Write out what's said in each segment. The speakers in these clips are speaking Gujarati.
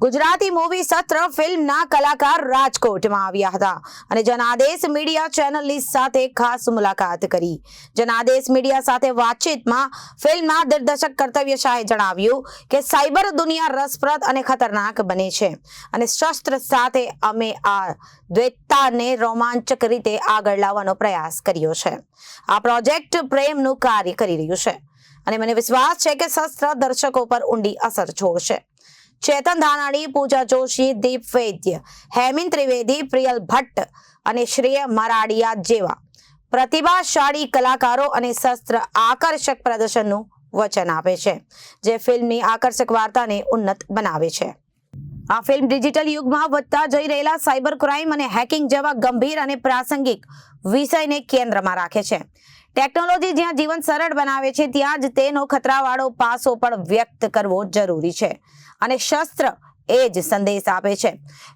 ગુજરાતી મૂવી સત્ર ફિલ્મના કલાકાર રાજકોટમાં આવ્યા હતા અને જનાદેશ મીડિયા ચેનલની સાથે ખાસ મુલાકાત કરી. જનાદેશ મીડિયા સાથે વાતચીતમાં ફિલ્મના દિગ્દર્શક કર્તવ્ય શાહે જણાવ્યું કે સાયબર દુનિયા રસપ્રદ અને ખતરનાક બને છે અને શસ્ત્ર સાથે અમે આ દ્વૈતતાને રોમાંચક રીતે આગળ લાવવાનો પ્રયાસ કર્યો છે. આ પ્રોજેક્ટ પ્રેમનું કાર્ય કરી રહ્યું છે અને મને વિશ્વાસ છે કે શસ્ત્ર દર્શકો પર ઊંડી અસર છોડશે. ચેતન ધાનાણી, પૂજા જોશી, દીપ વૈદ્ય, હેમિન ત્રિવેદી, પ્રિયલ ભટ્ટ અને શ્રેય મરાડિયા જેવા પ્રતિભાશાળી કલાકારો અને શસ્ત્ર આકર્ષક પ્રદર્શનનું વચન આપે છે, જે ફિલ્મની આકર્ષક વાર્તાને ઉન્નત બનાવે છે. આ ફિલ્મ ડિજિટલ યુગમાં વધતા જઈ રહેલા સાયબર ક્રાઇમ અને હેકિંગ જેવા ગંભીર અને પ્રાસંગિક વિષયને કેન્દ્રમાં રાખે છે. ટેકનોલોજી જ્યાં જીવન સરળ બનાવે છે, ત્યાં જ તેનો ખતરાવાળો પાસો પણ વ્યક્ત કરવો જરૂરી છે. અને શસ્ત્ર એ જ સંદેશ આપે છે.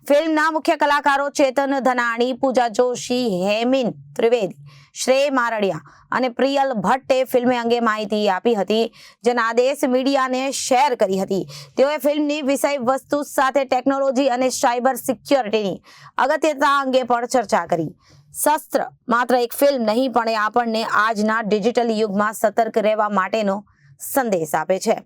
ફિલ્મના મુખ્ય કલાકારો ચેતન ધનાણી, પૂજા જોશી, હેમિન ત્રિવેદી, શ્રેય મારડિયા અને પ્રિયલ ભટ્ટે ફિલ્મ અંગે માહિતી આપી હતી. જેના આદેશ મીડિયાને શેર કરી હતી. તેઓએ ફિલ્મની વિષય વસ્તુ સાથે ટેકનોલોજી અને સાયબર સિક્યોરિટીની અગત્યતા અંગે પણ ચર્ચા કરી. શસ્ત્ર. માત્ર એક ફિલ્મ નહીં, પણ એ આપણને આજના ડિજિટલ યુગમાં સતર્ક રહેવા માટેનો સંદેશ આપે છે.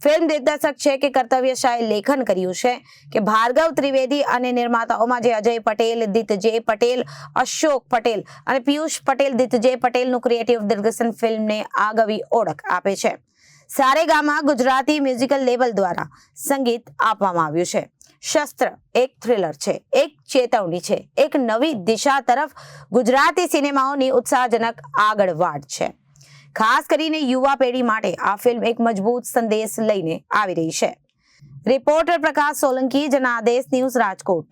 ફિલ્મ દિગ્દર્શક છે કે કર્તવ્ય શાહે લેખન કર્યું છે કે ભાર્ગવ ત્રિવેદી અને નિર્માતાઓમાં જે અજય પટેલ દિત્તજય પટેલ, અશોક પટેલ અને પિયુષ પટેલ દિત્તજય પટેલનું ક્રિએટિવ દિગ્દર્શન ફિલ્મને આગવી ઓળખ આપે છે. સારેગામાં ગુજરાતી મ્યુઝિકલ લેવલ દ્વારા સંગીત આપવામાં આવ્યું છે. શસ્ત્ર, એક થ્રિલર છે, એક ચેતવણી છે, એક નવી દિશા તરફ ગુજરાતી સિનેમાઓની ઉત્સાહજનક આગળ વાટ છે. ખાસ કરીને યુવા પેઢી માટે આ ફિલ્મ એક મજબૂત સંદેશ લઈને આવી રહી છે. Reporter Prakash Solanki, Janadesh news Rajkot.